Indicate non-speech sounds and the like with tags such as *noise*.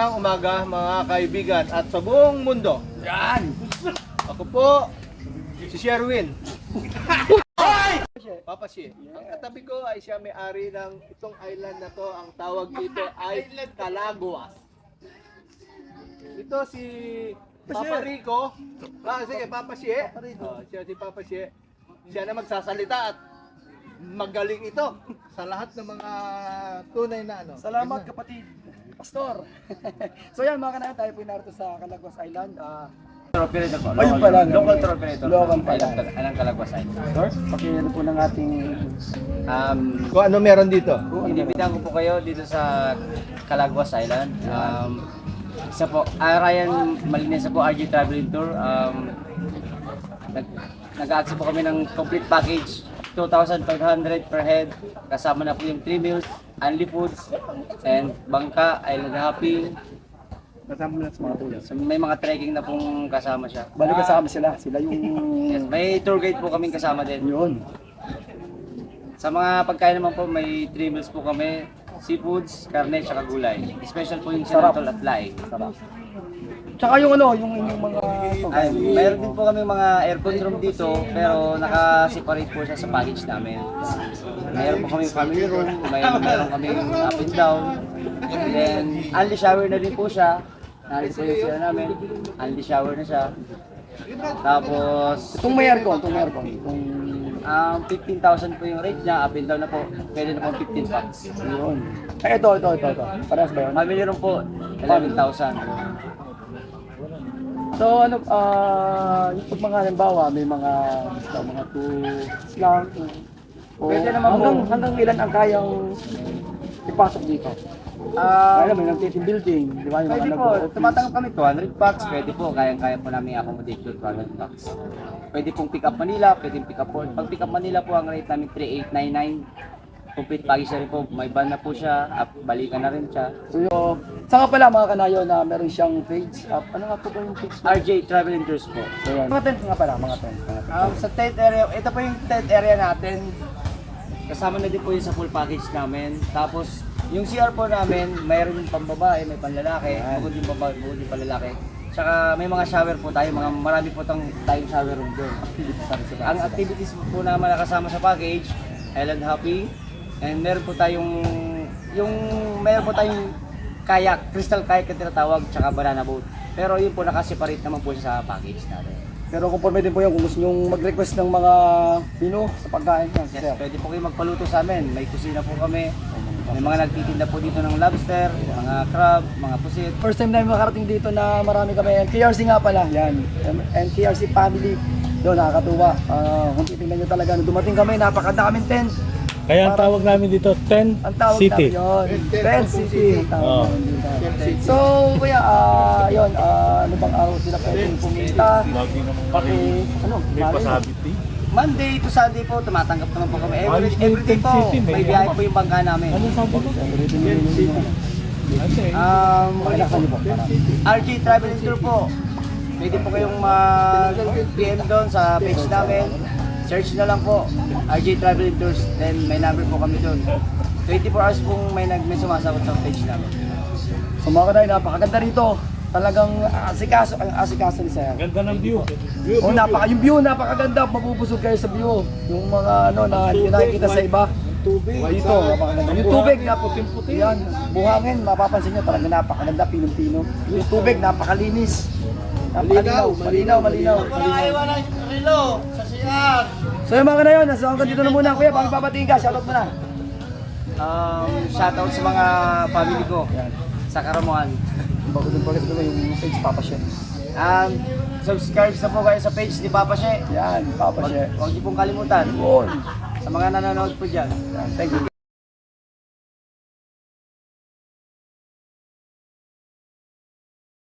magandang umaga mga kaibigan at sa buong mundo. Yan! Ako po, si Sherwin. Papa Shi. Ang katabi ko ay siya may-ari ng itong island na to. Ang tawag dito ay Calaguas. Ito si Papa Rico. Ah, sige, Papa Shi. Oh, siya si Papa Shi. Siya na magsasalita at magaling ito sa lahat ng mga tunay na ano. Salamat kapatid, Pastor. *laughs* so yan mga kanayan, tayo po narito sa Calagos Island. Ah, Tour operator po. Ayun Local- pala, no? Local tour operator. Local pala. Alang, alang Calagwasan. Sir, pakinggan po ng ating... Um, Kung ano meron dito? Inibitahan ko po kayo dito sa Calagwas Island. Um, isa po, ah, Ryan Malinesa po, RG Traveling Tour. Um, nag, nag-access po kami ng complete package. 2,500 per head. Kasama na po yung 3 meals, only foods, and bangka, island hopping. Kasama na sa mga tulad. So, may mga trekking na pong kasama siya. Balik kasama sila. Sila yung... Yes, may tour guide po kaming kasama din. Yun. Sa mga pagkain naman po, may 3 meals po kami. Seafoods, karne, tsaka gulay. Special po yung sinatol at laing. Sarap. Tsaka yung ano, yung inyong mga... Ay, mayroon din po kami mga aircon room dito, pero naka-separate po siya sa package namin. Mayroon po kami family room, may mayroon kami up and down. And then, only shower na din po siya. Nalis po yung sila namin. Only shower na siya. Tapos, Itong may aircon, itong may aircon. Itong... um, 15,000 po yung rate niya, up and down na po. Pwede na po 15 bucks. Yun. Ay, ito, ito, ito, ito. Parehas ba yun? Family room po, 11,000. So ano, ah, yung mga halimbawa, may mga, basta mga two lang, o Pwede naman hanggang, po. hanggang ilan ang kayang ipasok dito? Ah, Kaya may nag-team building, di ba? Yung Pwede mga po, nag-office. tumatanggap kami 200 bucks, pwede po, kayang-kaya po namin accommodate yung 200 bucks. Pwede pong pick up Manila, pwede pick up po. Pag pick up Manila po, ang rate namin 3899. Complete package na rin po, may van na po siya, at balikan na rin siya. So yung, saka pala mga kanayo na meron siyang page, up, ano nga po ba yung page? RJ Travel and Tours po. So yan. Mga tent nga pala, mga tent. Mga tent. Um, sa tent area, ito po yung tent area natin. Kasama na din po yun sa full package namin. Tapos, yung CR po namin, mayroon yung pambabae, may panlalaki, bukod yung babae, bukod yung panlalaki. Tsaka may mga shower po tayo, mga marami po tayong, tayong shower room doon. Ang activities po naman na kasama sa package, island hopping, and meron po tayong, yung, meron po tayong kayak, crystal kayak na tinatawag, tsaka banana boat. Pero yun po, nakaseparate naman po siya sa package natin. Pero kung pwede din po yan, kung gusto nyo mag-request ng mga pino sa pagkain yan, Yes, sir. pwede po kayo magpaluto sa amin. May kusina po kami. May mga nagtitinda po dito ng lobster, mga crab, mga pusit. First time namin makarating dito na marami kami. NKRC nga pala, yan. NKRC family. Doon, nakakatuwa. Ah, kung titingnan nyo talaga, nung dumating kami, napakanda kaming tent. Kaya ang tawag namin dito, 10 Ang tawag City. namin yun, Tent City. Ang tawag Oo. namin dito. So, kuya, ah, yun, ah, ano bang araw sila pwedeng pumunta? Paki, ano, may malay mo. pasabit eh. Monday to Sunday po, tumatanggap naman po kami. Every, Ayos na yung every day Tent po, City, may may biyahe po yung bangka namin. Ano sabi ko? Um, niyo po. RJ Travel and Tour po. Pwede po kayong mag-PM doon sa page namin. Search na lang po, RJ Travel and Tours. Then may number po kami doon. 24 hours pong may, nag, may sumasagot sa page namin. So mga kanay, napakaganda rito. Talagang asikaso, ang asikaso ni Sir. ganda ng view. Oh, napaka, yung view, napakaganda. Mabubusog kayo sa view. Yung mga ano na hindi nakikita sa iba. Tubig. Dito, napakaganda. Yung tubig, naputing-puti. Yan, buhangin, mapapansin nyo, talaga napakaganda, pinong-pino. Yung tubig, napakalinis. Napakalinaw, malinaw, malinaw. malinaw. So yung mga na yun, nasa hanggang dito na muna, kuya, pang babatiin ka, shoutout mo na. Um, shoutout sa mga family ko Yan. sa Karamuan. Bago din pala ito yung page Papa She. Um, subscribe na po kayo sa page ni Papa She. Yan, Papa She. huwag niyo pong kalimutan. Yun. Sa mga nanonood po dyan. Yan, thank you.